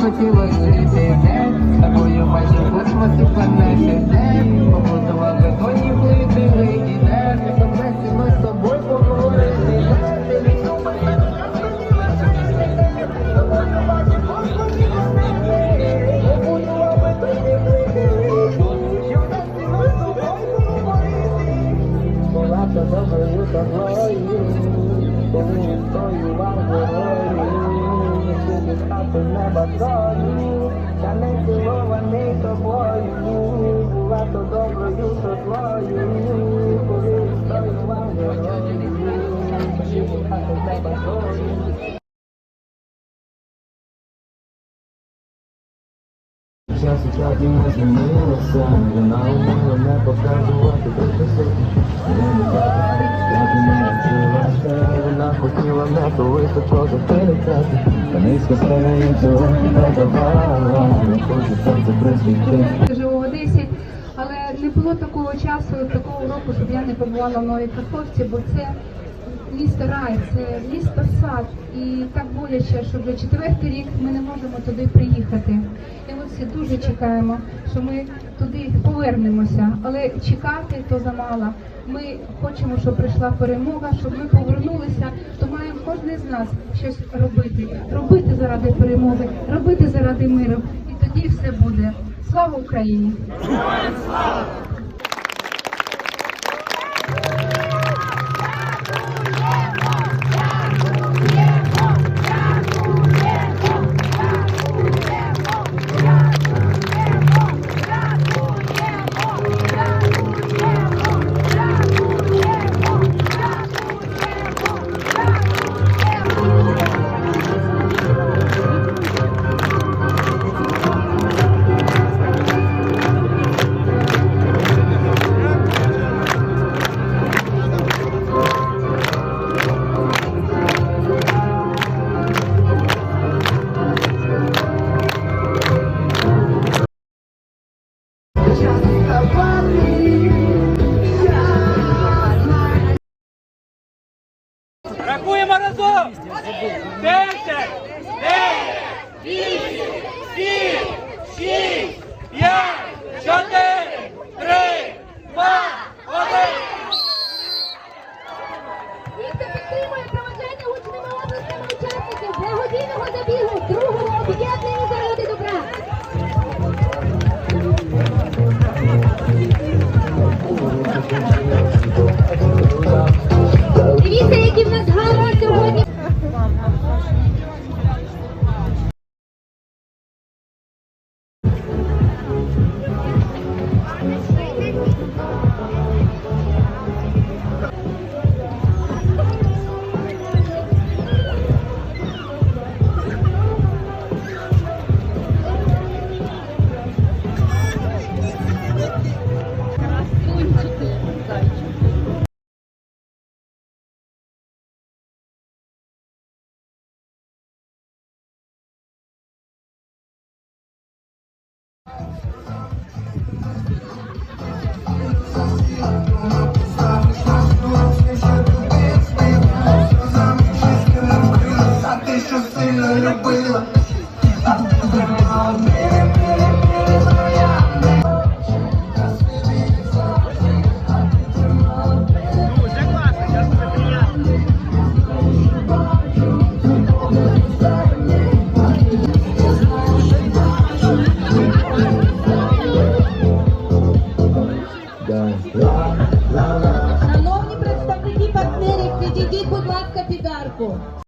хотіло жити, де з тобою майже в космосі планети, де побудував бетонні плити, леді, де конвенції ми з тобою поговорити. де ти Була то доброю тобою, коли тою вам горою, хати неба не цілований тобою, була доброю тобою, коли тою вам горою, сюди хати неба зою. Час у чаті не змінилося, вона уміла не показувати красоту. Вона хотіла не то високо низько ставить цього не хочу серце присвітити. живу в Одесі, але не було такого часу, такого року, щоб я не побувала в Новій Каховці, бо це місто рай, це місто сад. І так боляче, що вже четвертий рік ми не можемо туди приїхати. Всі дуже чекаємо, що ми туди повернемося. Але чекати то замало. Ми хочемо, щоб прийшла перемога, щоб ми повернулися, то маємо кожен з нас щось робити. Робити заради перемоги, робити заради миру. І тоді все буде. Слава Україні! Рахуємо разом! Десять! Дев'ять! Вісім! Сім! Шість! П'ять! Чотири! Три! Два! Один! Місто підтримує проведження гучними обласними учасників благодійного забігу другого об'єднання заради добра. Дивіться, які в нас гарні сьогодні. Любила, ko.